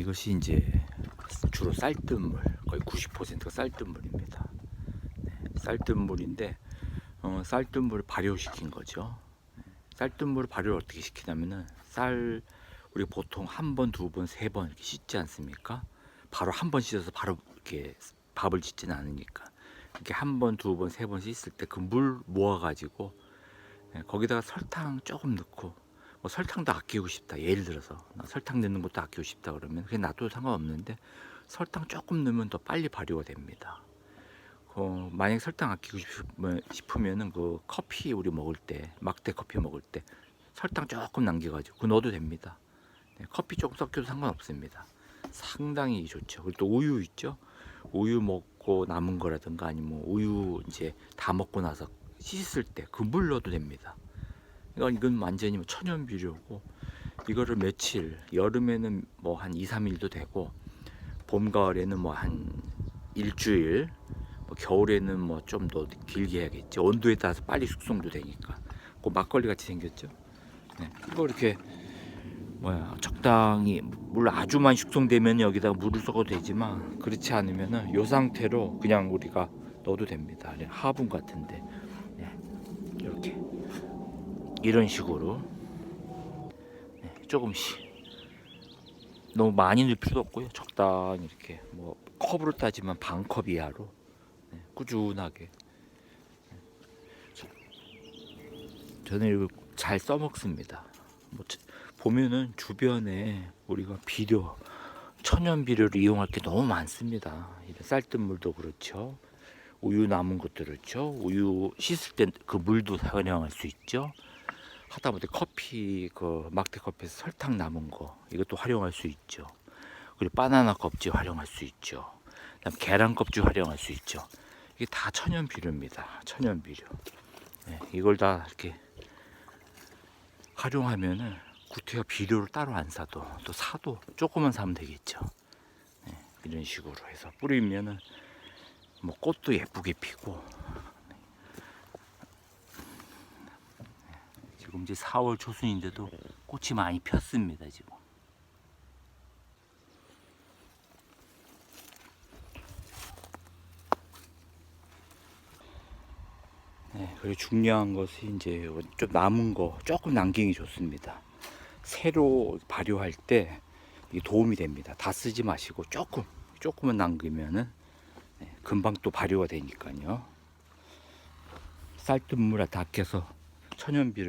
이것이 이제 주로 쌀뜨물 거의 90%가 쌀뜨물입니다. 네, 쌀뜨물인데 어, 쌀뜨물을 발효시킨 거죠. 네, 쌀뜨물을 발효를 어떻게 시키냐면은 쌀 우리 보통 한 번, 두 번, 세 번 이렇게 씻지 않습니까? 바로 한 번 씻어서 바로 이렇게 밥을 짓지는 않으니까 이렇게 한 번, 두 번, 세 번 씻을 때 그 물 모아가지고 네, 거기다가 설탕 조금 넣고 뭐 설탕도 아끼고 싶다. 예를 들어서 나 설탕 넣는 것도 아끼고 싶다 그러면 그게 놔도 상관없는데 설탕 조금 넣으면 더 빨리 발효가 됩니다. 어, 만약 설탕 아끼고 싶으면, 싶으면은 그 커피 우리 먹을 때 막대 커피 먹을 때 설탕 조금 남겨가지고 그거 넣어도 됩니다. 네, 커피 조금 섞여도 상관없습니다. 상당히 좋죠. 그리고 또 우유 있죠. 우유 먹고 남은 거라든가 아니면 우유 이제 다 먹고 나서 씻을 때 그 물 넣어도 됩니다. 이건 이건 완전히 뭐 천연 비료고 이거를 며칠 여름에는 뭐 한 2, 3일도 되고 봄 가을에는 뭐 한 일주일 뭐 겨울에는 뭐 좀 더 길게 해야겠죠. 온도에 따라서 빨리 숙성도 되니까. 그 막걸리 같이 생겼죠. 네. 이거 이렇게 뭐야 적당히 물 아주 많이 숙성되면 여기다가 물을 섞어도 되지만 그렇지 않으면은 요 상태로 그냥 우리가 넣어도 됩니다. 화분 같은데 이런 식으로. 네, 조금씩. 너무 많이 넣을 필요도 없고요. 적당히 이렇게 뭐 컵으로 따지면 반 컵 이하로. 네, 꾸준하게. 네. 저는 이걸 잘 써먹습니다. 뭐 저- 보면은 주변에 우리가 비료 천연 비료를 이용할 게 너무 많습니다. 쌀뜨물도 그렇죠. 우유 남은 것도 그렇죠. 우유 씻을 때 그 물도 사용할 수 있죠 하다못해 커피 그 막대 커피에서 설탕 남은 거 이것도 활용할 수 있죠. 그리고 바나나 껍질 활용할 수 있죠. 그다음 계란 껍질 활용할 수 있죠. 이게 다 천연 비료입니다. 천연 비료. 네, 이걸 다 이렇게 활용하면은 구태여 비료를 따로 안 사도 또 사도 조금만 사면 되겠죠. 네, 이런 식으로 해서 뿌리면은 뭐 꽃도 예쁘게 피고 지금 이제 4월 초순인데도 꽃이 많이 폈습니다 지금. 네, 그리고 중요한 것이 이제 좀 남은 거 조금 남기기 좋습니다. 새로 발효할 때 도움이 됩니다. 다 쓰지 마시고 조금 조금은 남기면은 네, 금방 또 발효가 되니까요. 쌀뜨물에 닦여서 천연비를